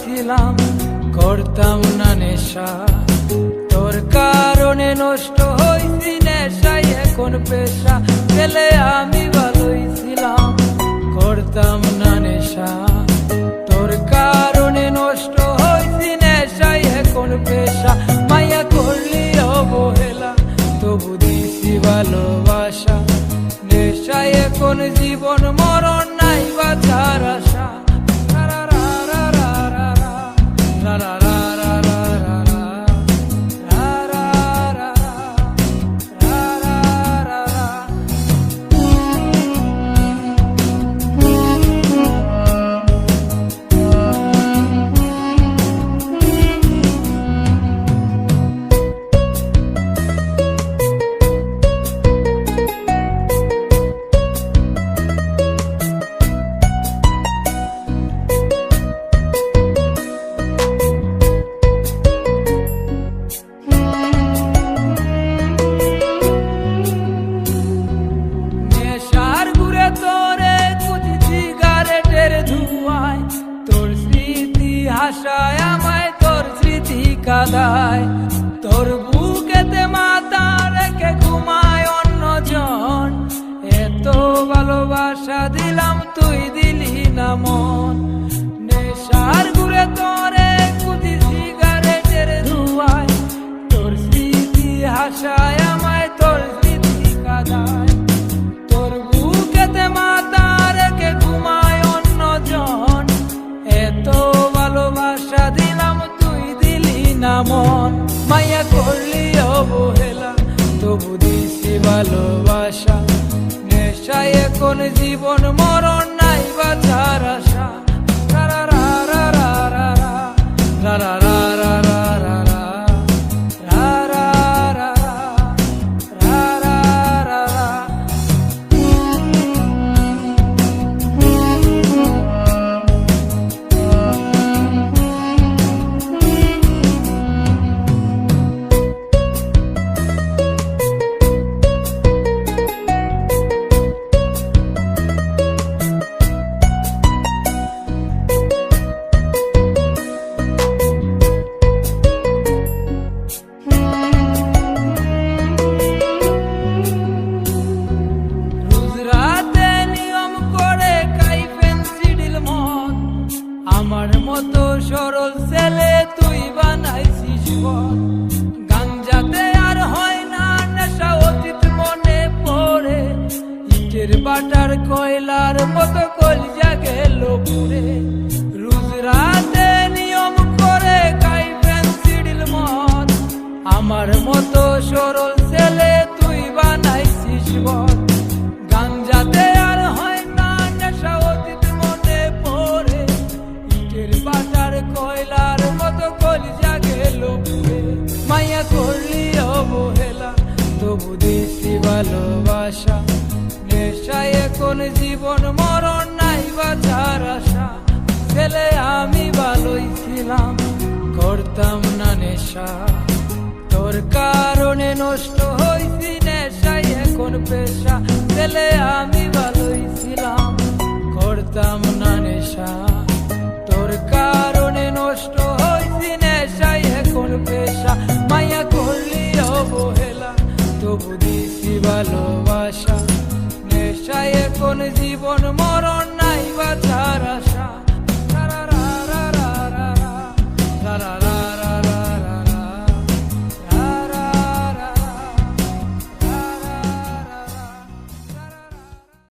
ছিলাম করতাম না নেশা। তোর কারণে নষ্ট হইছি নেশাই এখন পেশা। পেলে আমি ভালোই ছিলাম করতাম না নেশা। হাসায় আমায় তোর স্মৃতি কাদায়। মন, মায়া করলি অবহেলা তবু দিছি ভালোবাসা। নেশায় এখন জীবন, মরণ নাই বাঁচার আশা। রা রা রা রা রা রা রা রা। সরল ছেলে তুই বানাইছিস বল। গাঞ্জাতে আর হয় না, নেশা অতীত মনে পড়ে। ইটের বাটার কয়লার মতো কলজা গেল পুরে। ভালোবাসা। নেশায় এখন জীবন, মরণ নাই বাঁচার আশা। ছেলে আমি ভালোই ছিলাম, করতাম না নেশা। তোর কারণে নষ্ট হইছি নেশাই এখন পেশা। ছেলে আমি জীবন মরণ নাই বাঁচার আশা।